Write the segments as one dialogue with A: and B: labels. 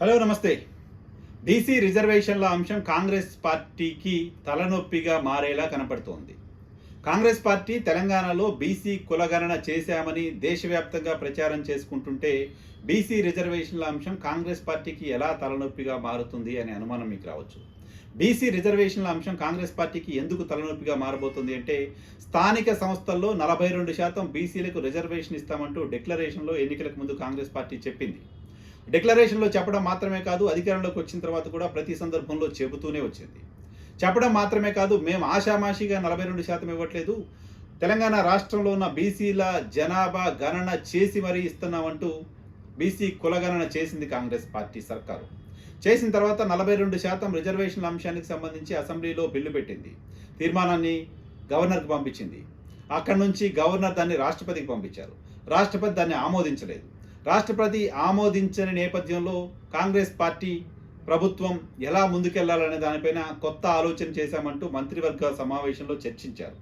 A: Hello నమస్తే. BC రిజర్వేషన్ల అంశం కాంగ్రెస్ పార్టీకి తలనొప్పిగా మారేలా కనపడుతోంది. కాంగ్రెస్ పార్టీ తెలంగాణలో బీసీ కులగణన చేశామని దేశవ్యాప్తంగా ప్రచారం చేసుకుంటుంటే బీసీ రిజర్వేషన్ల అంశం కాంగ్రెస్ పార్టీకి ఎలా తలనొప్పిగా మారుతుంది అనే అనుమానం మీకు రావచ్చు. బీసీ రిజర్వేషన్ల అంశం కాంగ్రెస్ పార్టీకి ఎందుకు తలనొప్పిగా మారబోతుంది అంటే స్థానిక సంస్థల్లో నలభై రెండు శాతం బీసీలకు రిజర్వేషన్ ఇస్తామంటూ డిక్లరేషన్లో ఎన్నికలకు ముందు కాంగ్రెస్ పార్టీ చెప్పింది. డిక్లరేషన్లో చెప్పడం మాత్రమే కాదు అధికారంలోకి వచ్చిన తర్వాత కూడా ప్రతి సందర్భంలో చెబుతూనే వచ్చింది. చెప్పడం మాత్రమే కాదు మేము ఆషామాషిగా నలభై రెండు శాతం ఇవ్వట్లేదు. తెలంగాణ రాష్ట్రంలో ఉన్న బీసీల జనాభా గణన చేసి మరీ ఇస్తున్నామంటూ బీసీ కులగణన చేసింది కాంగ్రెస్ పార్టీ సర్కారు. చేసిన తర్వాత నలభై రెండు శాతం రిజర్వేషన్ల అంశానికి సంబంధించి అసెంబ్లీలో బిల్లు పెట్టింది. తీర్మానాన్ని గవర్నర్కి పంపించింది. అక్కడి నుంచి గవర్నర్ దాన్ని రాష్ట్రపతికి పంపించారు. రాష్ట్రపతి దాన్ని ఆమోదించలేదు. రాష్ట్రపతి ఆమోదించని నేపథ్యంలో కాంగ్రెస్ పార్టీ ప్రభుత్వం ఎలా ముందుకెళ్ళాలనే దానిపైన కొత్త ఆలోచన చేశామంటూ మంత్రివర్గ సమావేశంలో చర్చించారు.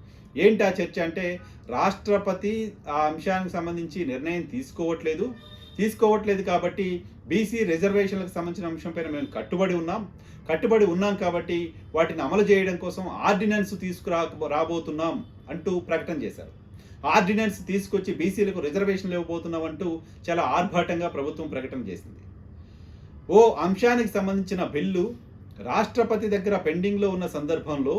A: ఏంటి ఆ చర్చ అంటే రాష్ట్రపతి ఆ అంశానికి సంబంధించి నిర్ణయం తీసుకోవట్లేదు. తీసుకోవట్లేదు కాబట్టి బీసీ రిజర్వేషన్లకు సంబంధించిన అంశంపైన మేము కట్టుబడి ఉన్నాం. కట్టుబడి ఉన్నాం కాబట్టి వాటిని అమలు చేయడం కోసం ఆర్డినెన్స్ తీసుకురా రాబోతున్నాం అంటూ ప్రకటన చేశారు. ఆర్డినెన్స్ తీసుకొచ్చి బీసీలకు రిజర్వేషన్లు ఇవ్వబోతున్నాం అంటూ చాలా ఆర్భాటంగా ప్రభుత్వం ప్రకటన చేసింది. ఓ అంశానికి సంబంధించిన బిల్లు రాష్ట్రపతి దగ్గర పెండింగ్లో ఉన్న సందర్భంలో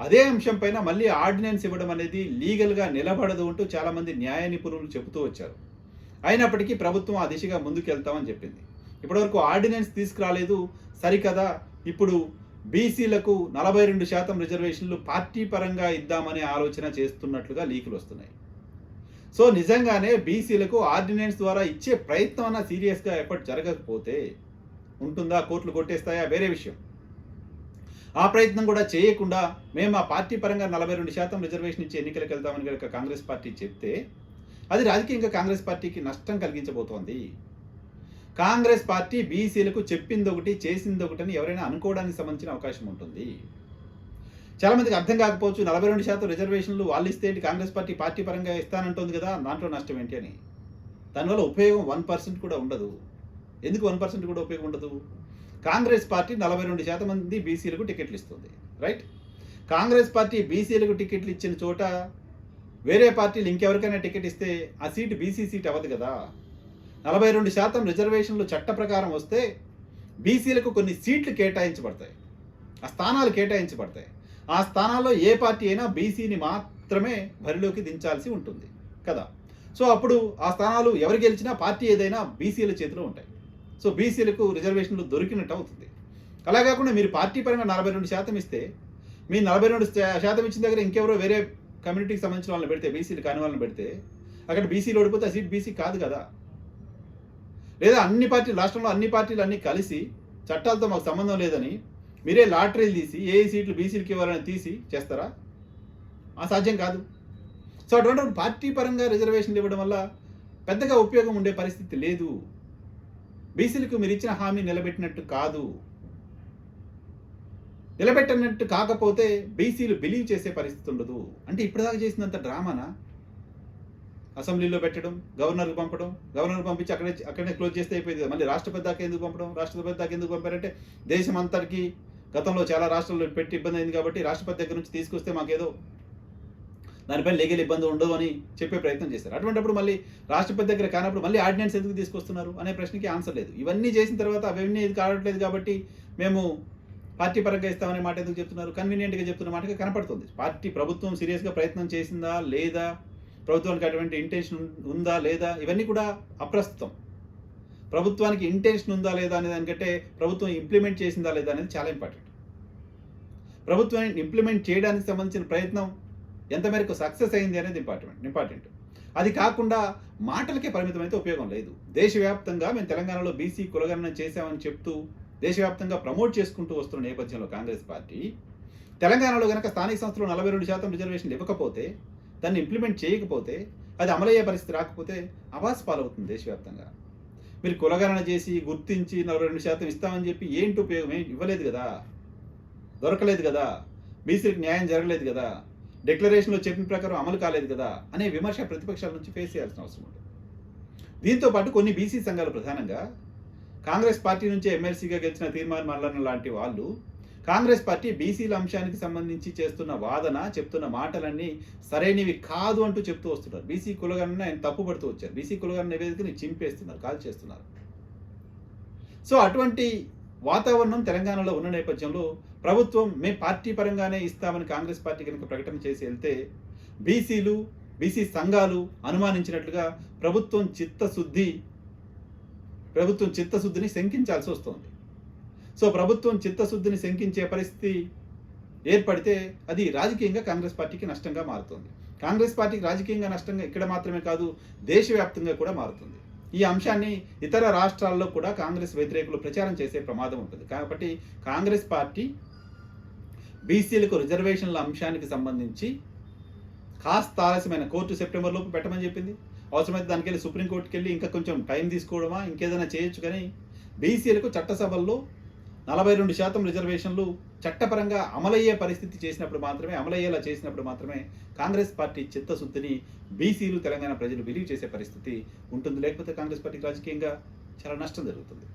A: అదే అంశం పైన మళ్ళీ ఆర్డినెన్స్ ఇవ్వడం అనేది లీగల్గా నిలబడదు అంటూ చాలామంది న్యాయ నిపుణులు చెబుతూ వచ్చారు. అయినప్పటికీ ప్రభుత్వం ఆ దిశగా ముందుకెళ్తామని చెప్పింది. ఇప్పటివరకు ఆర్డినెన్స్ తీసుకురాలేదు సరికదా ఇప్పుడు బీసీలకు నలభై రెండు శాతం రిజర్వేషన్లు పార్టీ పరంగా ఇద్దామనే ఆలోచన చేస్తున్నట్లుగా లీకులు వస్తున్నాయి. సో నిజంగానే బీసీలకు ఆర్డినెన్స్ ద్వారా ఇచ్చే ప్రయత్నం అన్న సీరియస్గా ఎఫర్ట్ జరగకపోతే ఉంటుందా? కోట్లు కొట్టేస్తాయా? వేరే విషయం. ఆ ప్రయత్నం కూడా చేయకుండా మేము ఆ పార్టీ పరంగా నలభై రెండు శాతం రిజర్వేషన్ ఇచ్చి ఎన్నికలకు వెళ్తామని కనుక కాంగ్రెస్ పార్టీ చెప్తే అది రాజకీయంగా కాంగ్రెస్ పార్టీకి నష్టం కలిగించబోతోంది. కాంగ్రెస్ పార్టీ బీసీలకు చెప్పింది ఒకటి చేసింది ఒకటి అని ఎవరైనా అనుకోవడానికి సంబంధించిన అవకాశం ఉంటుంది. చాలా మందికి అర్థం కాకపోవచ్చు నలభై రెండు శాతం రిజర్వేషన్లు వాళ్ళు ఇస్తే కాంగ్రెస్ పార్టీ పార్టీ పరంగా ఇస్తానంటుంది కదా దాంట్లో నష్టం ఏంటి అని. దానివల్ల ఉపయోగం వన్ పర్సెంట్ కూడా ఉండదు. ఎందుకు వన్ పర్సెంట్ కూడా ఉపయోగం ఉండదు? కాంగ్రెస్ పార్టీ నలభై రెండు శాతం మంది బీసీలకు టికెట్లు ఇస్తుంది. రైట్? కాంగ్రెస్ పార్టీ బీసీలకు టికెట్లు ఇచ్చిన చోట వేరే పార్టీలు ఇంకెవరికైనా టికెట్ ఇస్తే ఆ సీటు బీసీ సీట్ అవ్వదు కదా. నలభై రెండు శాతం రిజర్వేషన్లు చట్ట ప్రకారం వస్తే బీసీలకు కొన్ని సీట్లు కేటాయించబడతాయి. ఆ స్థానాలు కేటాయించబడతాయి. ఆ స్థానాల్లో ఏ పార్టీ అయినా బీసీని మాత్రమే బరిలోకి దించాల్సి ఉంటుంది కదా. సో అప్పుడు ఆ స్థానాలు ఎవరు గెలిచినా పార్టీ ఏదైనా బీసీల చేతిలో ఉంటాయి. సో బీసీలకు రిజర్వేషన్లు దొరికినట్టు అవుతుంది. అలా కాకుండా మీరు పార్టీ పరంగా నలభై రెండు శాతం ఇస్తే మీ నలభై రెండు శాతం ఇచ్చిన దగ్గర ఇంకెవరో వేరే కమ్యూనిటీకి సంబంధించిన వాళ్ళని పెడితే బీసీలు కాని వాళ్ళని పెడితే అక్కడ బీసీలు ఓడిపోతే ఆ సీట్ బీసీ కాదు కదా. లేదా అన్ని పార్టీలు రాష్ట్రంలో అన్ని పార్టీలు అన్నీ కలిసి చట్టాలతో మాకు సంబంధం లేదని మీరే లాటరీలు తీసి ఏ సీట్లు బీసీలకి ఇవ్వాలని తీసి చేస్తారా? అసాధ్యం కాదు. సో అటువంటి పార్టీ పరంగా రిజర్వేషన్లు ఇవ్వడం వల్ల పెద్దగా ఉపయోగం ఉండే పరిస్థితి లేదు. బీసీలకు మీరు ఇచ్చిన హామీ నిలబెట్టినట్టు కాదు. నిలబెట్టినట్టు కాకపోతే బీసీలు బిలీవ్ చేసే పరిస్థితి ఉండదు. అంటే ఇప్పటిదాకా చేసినంత డ్రామానా? అసెంబ్లీలో పెట్టడం గవర్నర్కి పంపడం గవర్నర్ పంపించి అక్కడే అక్కడే క్లోజ్ చేస్తే అయిపోయింది. మళ్ళీ రాష్ట్రపతి దాకా ఎందుకు పంపడం? రాష్ట్రపతి దాకా ఎందుకు పంపారంటే దేశం అంతటికి గతంలో చాలా రాష్ట్రాల్లో పెట్టి ఇబ్బంది అయింది కాబట్టి రాష్ట్రపతి దగ్గర నుంచి తీసుకొస్తే మాకేదో దానిపైన లీగల్ ఇబ్బంది ఉండదు అని చెప్పే ప్రయత్నం చేశారు. అటువంటిప్పుడు మళ్ళీ రాష్ట్రపతి దగ్గర కానప్పుడు మళ్ళీ ఆర్డినెన్స్ ఎందుకు తీసుకొస్తున్నారు అనే ప్రశ్నకి ఆన్సర్ లేదు. ఇవన్నీ చేసిన తర్వాత అవన్నీ ఇది కావట్లేదు కాబట్టి మేము పార్టీ పరంగా ఇస్తామనే మాట ఎందుకు చెప్తున్నారు? కన్వీనియంట్గా చెప్తున్న మాటగా కనపడుతుంది. పార్టీ ప్రభుత్వం సీరియస్గా ప్రయత్నం చేసిందా లేదా? ప్రభుత్వానికి అటువంటి ఇంటెన్షన్ ఉందా లేదా? ఇవన్నీ కూడా అప్రస్తుతం. ప్రభుత్వానికి ఇంటెన్షన్ ఉందా లేదా అనే దానికంటే ప్రభుత్వం ఇంప్లిమెంట్ చేసిందా లేదా అనేది చాలా ఇంపార్టెంట్ ప్రభుత్వం ఇంప్లిమెంట్ చేయడానికి సంబంధించిన ప్రయత్నం ఎంత మేరకు సక్సెస్ అయింది అనేది ఇంపార్టెంట్ ఇంపార్టెంట్ అది కాకుండా మాటలకే పరిమితమైతే ఉపయోగం లేదు. దేశవ్యాప్తంగా మేము తెలంగాణలో బీసీ కులగణన చేశామని చెప్తూ దేశవ్యాప్తంగా ప్రమోట్ చేసుకుంటూ వస్తున్న నేపథ్యంలో కాంగ్రెస్ పార్టీ తెలంగాణలో కనుక స్థానిక సంస్థలు నలభై రెండు శాతం రిజర్వేషన్లు ఇవ్వకపోతే దాన్ని ఇంప్లిమెంట్ చేయకపోతే అది అమలయ్యే పరిస్థితి రాకపోతే అవాస్ పాలవుతుంది దేశవ్యాప్తంగా. మీరు కులగణన చేసి గుర్తించి నలభై రెండు శాతం ఇస్తామని చెప్పి ఏంటి ఉపయోగం? ఏం ఇవ్వలేదు కదా. దొరకలేదు కదా. బీసీలకు న్యాయం జరగలేదు కదా. డిక్లరేషన్లో చెప్పిన ప్రకారం అమలు కాలేదు కదా అనే విమర్శ ప్రతిపక్షాల నుంచి ఫేస్ చేయాల్సిన అవసరం ఉంటుంది. దీంతో పాటు కొన్ని బీసీ సంఘాలు ప్రధానంగా కాంగ్రెస్ పార్టీ నుంచి ఎమ్మెల్సీగా గెలిచిన తీర్మాన్ మల్లన్న లాంటి వాళ్ళు కాంగ్రెస్ పార్టీ బీసీల అంశానికి సంబంధించి చేస్తున్న వాదన చెప్తున్న మాటలన్నీ సరైనవి కాదు అంటూ చెప్తూ వస్తున్నారు. బీసీ కులగన్న ఆయన తప్పుపడుతూ వచ్చారు. బీసీ కులగన్న నివేదికని చింపేస్తున్నారు కాల్ చేస్తున్నారు. సో అటువంటి వాతావరణం తెలంగాణలో ఉన్న నేపథ్యంలో ప్రభుత్వం మేము పార్టీ పరంగానే ఇస్తామని కాంగ్రెస్ పార్టీ కనుక ప్రకటన చేసి వెళ్తే బీసీలు బీసీ సంఘాలు అనుమానించినట్లుగా ప్రభుత్వం చిత్తశుద్ధి ప్రభుత్వం చిత్తశుద్ధిని శంకించాల్సి వస్తుంది. సో ప్రభుత్వం చిత్తశుద్ధిని శంకించే పరిస్థితి ఏర్పడితే అది రాజకీయంగా కాంగ్రెస్ పార్టీకి నష్టంగా మారుతుంది. కాంగ్రెస్ పార్టీకి రాజకీయంగా నష్టంగా ఇక్కడ మాత్రమే కాదు దేశవ్యాప్తంగా కూడా మారుతుంది. ఈ అంశాన్ని ఇతర రాష్ట్రాల్లో కూడా కాంగ్రెస్ వ్యతిరేకులు ప్రచారం చేసే ప్రమాదం ఉంటుంది. కాబట్టి కాంగ్రెస్ పార్టీ బీసీలకు రిజర్వేషన్ల అంశానికి సంబంధించి కాస్త ఆలస్యమైన కోర్టు సెప్టెంబర్ లోపు పెట్టమని చెప్పింది. అవసరమైతే దానికి వెళ్ళి సుప్రీంకోర్టుకి వెళ్ళి ఇంకా కొంచెం టైం తీసుకోవడమా ఇంకేదైనా చేయొచ్చు కానీ బీసీలకు చట్టసభల్లో నలభై రెండు శాతం రిజర్వేషన్లు చట్టపరంగా అమలయ్యే పరిస్థితి చేసినప్పుడు మాత్రమే అమలయ్యేలా చేసినప్పుడు మాత్రమే కాంగ్రెస్ పార్టీ చిత్తశుద్ధిని బీసీలు తెలంగాణ ప్రజలు బిలీవ్ చేసే పరిస్థితి ఉంటుంది. లేకపోతే కాంగ్రెస్ పార్టీకి రాజకీయంగా చాలా నష్టం జరుగుతుంది.